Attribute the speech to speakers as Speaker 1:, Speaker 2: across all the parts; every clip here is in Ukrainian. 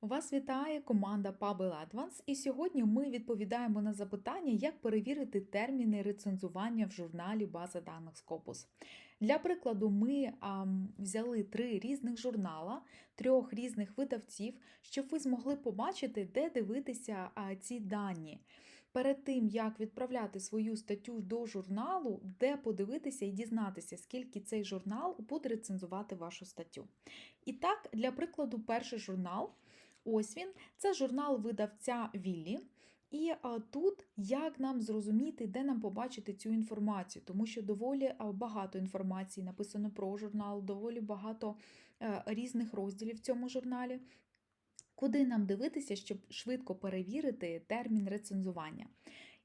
Speaker 1: Вас вітає команда Pubble Advance, і сьогодні ми відповідаємо на запитання, як перевірити терміни рецензування в журналі База даних Scopus. Для прикладу, ми ам, взяли три різних журнала, трьох різних видавців, щоб ви змогли побачити, де дивитися а, ці дані. Перед тим, як відправляти свою статтю до журналу, де подивитися і дізнатися, скільки цей журнал буде рецензувати вашу статтю. І так, для прикладу, перший журнал. Ось він, це журнал видавця Віллі. І тут як нам зрозуміти, де нам побачити цю інформацію, тому що доволі багато інформації написано про журнал, доволі багато е, різних розділів в цьому журналі. Куди нам дивитися, щоб швидко перевірити термін рецензування?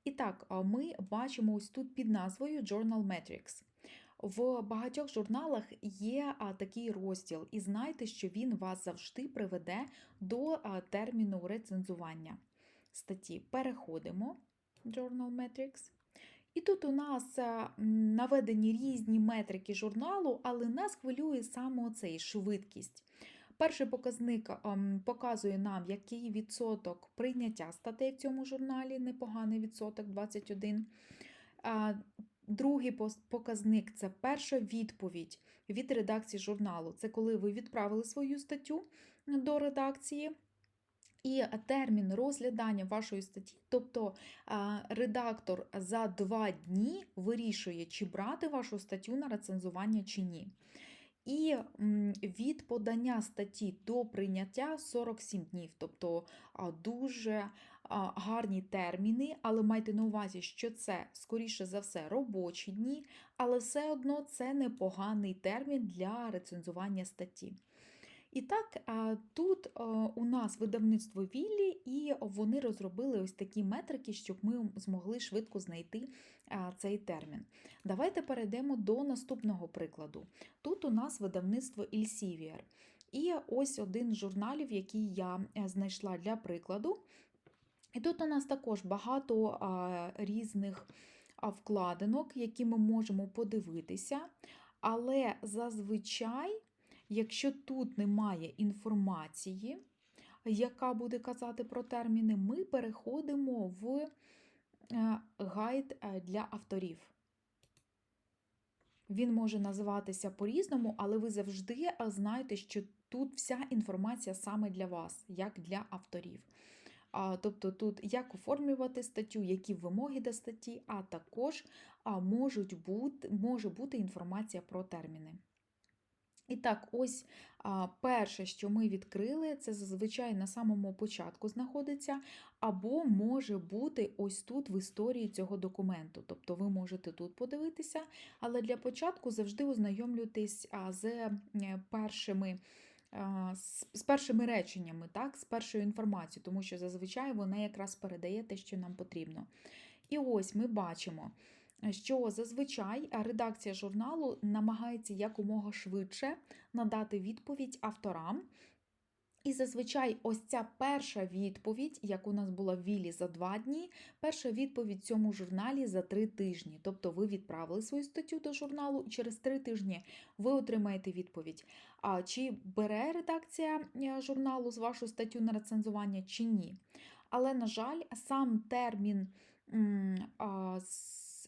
Speaker 1: І так, ми бачимо ось тут під назвою Journal Metrics. В багатьох журналах є такий розділ, і знайте, що він вас завжди приведе до терміну рецензування статті. Переходимо Journal Metrics. І тут у нас наведені різні метрики журналу, але нас хвилює саме оцей швидкість. Перший показник показує нам, який відсоток прийняття статей в цьому журналі, непоганий відсоток 21. Другий показник це перша відповідь від редакції журналу. Це коли ви відправили свою статтю до редакції. І термін розглядання вашої статті, тобто редактор за два дні вирішує, чи брати вашу статтю на рецензування чи ні. І від подання статті до прийняття 47 днів, тобто дуже гарні терміни, але майте на увазі, що це, скоріше за все, робочі дні, але все одно це непоганий термін для рецензування статті. І так, тут у нас видавництво Віллі, і вони розробили ось такі метрики, щоб ми змогли швидко знайти цей термін. Давайте перейдемо до наступного прикладу. Тут у нас видавництво Elsevier. І ось один з журналів, який я е, знайшла для прикладу. І тут у нас також багато а, різних а, вкладинок, які ми можемо подивитися. Але зазвичай, якщо тут немає інформації, яка буде казати про терміни, ми переходимо в е, гайд е, для авторів. Він може називатися по-різному, але ви завжди е, знаєте, що тут вся інформація саме для вас, як для авторів. Тобто тут як оформлювати статтю, які вимоги до статті, а також можуть бути, може бути інформація про терміни. І так, ось перше, що ми відкрили, це зазвичай на самому початку знаходиться, або може бути ось тут в історії цього документу. Тобто ви можете тут подивитися, але для початку завжди ознайомлюйтесь з е, першими. З першими реченнями, так, з першою інформацією, тому що зазвичай вона якраз передає те, що нам потрібно. І ось ми бачимо, що зазвичай редакція журналу намагається якомога швидше надати відповідь авторам. І зазвичай ось ця перша відповідь, як у нас була в Вілі за два дні, перша відповідь в цьому журналі за три тижні. Тобто ви відправили свою статтю до журналу, і через три тижні ви отримаєте відповідь. А чи бере редакція е, журналу з вашу статтю на рецензування, чи ні. Але, на жаль, сам термін м, а,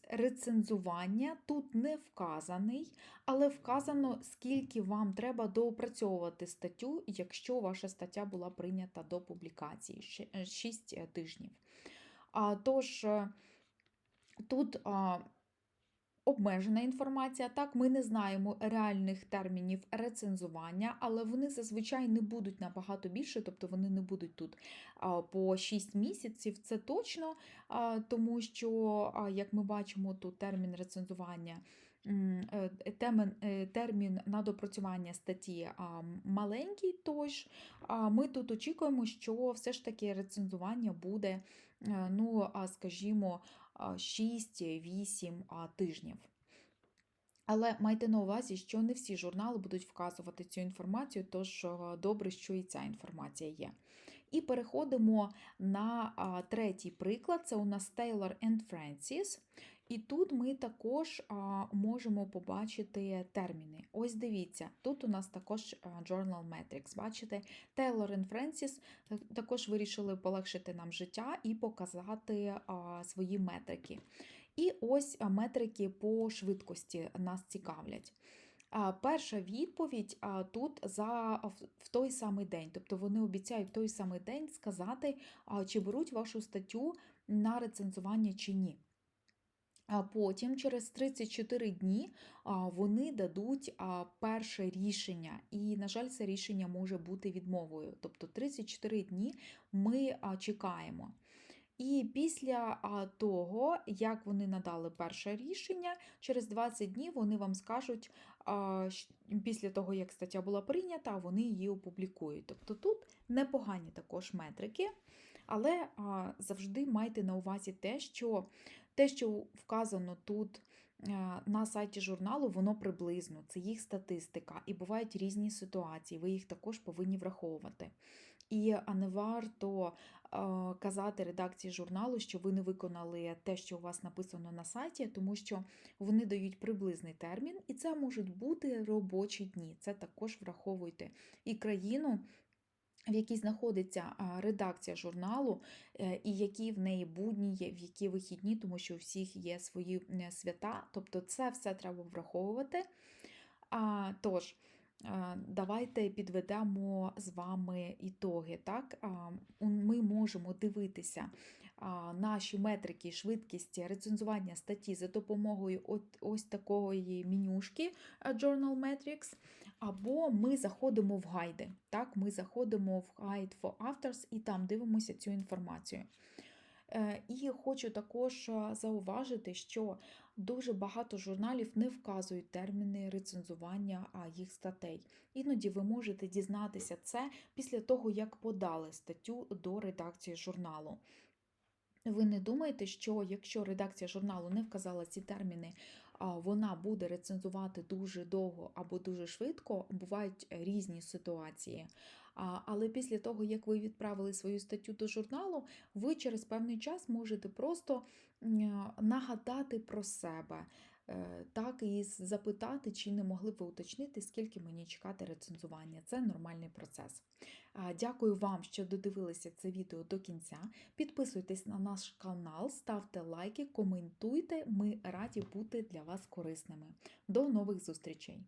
Speaker 1: рецензування тут не вказаний, але вказано, скільки вам треба доопрацьовувати статтю, якщо ваша стаття була прийнята до публікації 6 тижнів. А, Тож е, тут обмежена інформація. Так, ми не знаємо реальних термінів рецензування, але вони зазвичай не будуть набагато більше, тобто вони не будуть тут по 6 місяців. Це точно, тому що, як ми бачимо, тут термін рецензування. е, Термін, е, термін на допрацювання статті маленький, тож ми тут очікуємо, що все ж таки рецензування буде, ну, а, скажімо, 6-8 тижнів. Але майте на увазі, що не всі журнали будуть вказувати цю інформацію, тож е, добре, що і ця інформація є. І переходимо на третій приклад. Це у нас Taylor and Francis. І тут ми також можемо побачити терміни. Ось дивіться, тут у нас також Journal Metrics. Бачите, Taylor і Френсіс також вирішили полегшити нам життя і показати свої метрики. І ось метрики по швидкості нас цікавлять. Перша відповідь тут за в той самий день. Тобто вони обіцяють в той самий день сказати, чи беруть вашу статтю на рецензування чи ні. А потім, через 34 дні, вони дадуть перше рішення. І, на жаль, це рішення може бути відмовою. Тобто 34 дні ми чекаємо. І після того, як вони надали перше рішення, через 20 днів вони вам скажуть, після того, як стаття була прийнята, вони її опублікують. Тобто тут непогані також метрики, але завжди майте на увазі те, що те, що вказано тут на сайті журналу, воно приблизно, це їх статистика, і бувають різні ситуації, ви їх також повинні враховувати. І не варто а, казати редакції журналу, що ви не виконали те, що у вас написано на сайті, тому що вони дають приблизний термін, і це можуть бути робочі дні. Це також враховуйте. І країну, в якій знаходиться редакція журналу, е, і які в неї будні є, в які вихідні, тому що у всіх є свої свята. Тобто це все треба враховувати. Тож, давайте підведемо з вами ітоги. Так? Ми можемо дивитися наші метрики, швидкість рецензування статті за допомогою ось такої менюшки Journal Metrics, або ми заходимо в гайди. Так? Ми заходимо в Guide for Authors і там дивимося цю інформацію. Е, І хочу також е, зауважити, що дуже багато журналів не вказують терміни рецензування їх статей. Іноді ви можете дізнатися це після того, як подали статтю до редакції журналу. Ви не думаєте, що якщо редакція журналу не вказала ці терміни, вона буде рецензувати дуже довго або дуже швидко, бувають різні ситуації. Але після того, як ви відправили свою статтю до журналу, ви через певний час можете просто нагадати про себе, е, так і запитати, чи не могли б ви уточнити, скільки мені чекати рецензування. Це нормальний процес. Дякую вам, що додивилися це відео до кінця. Підписуйтесь на наш канал, ставте лайки, коментуйте. Ми раді бути для вас корисними. До нових зустрічей!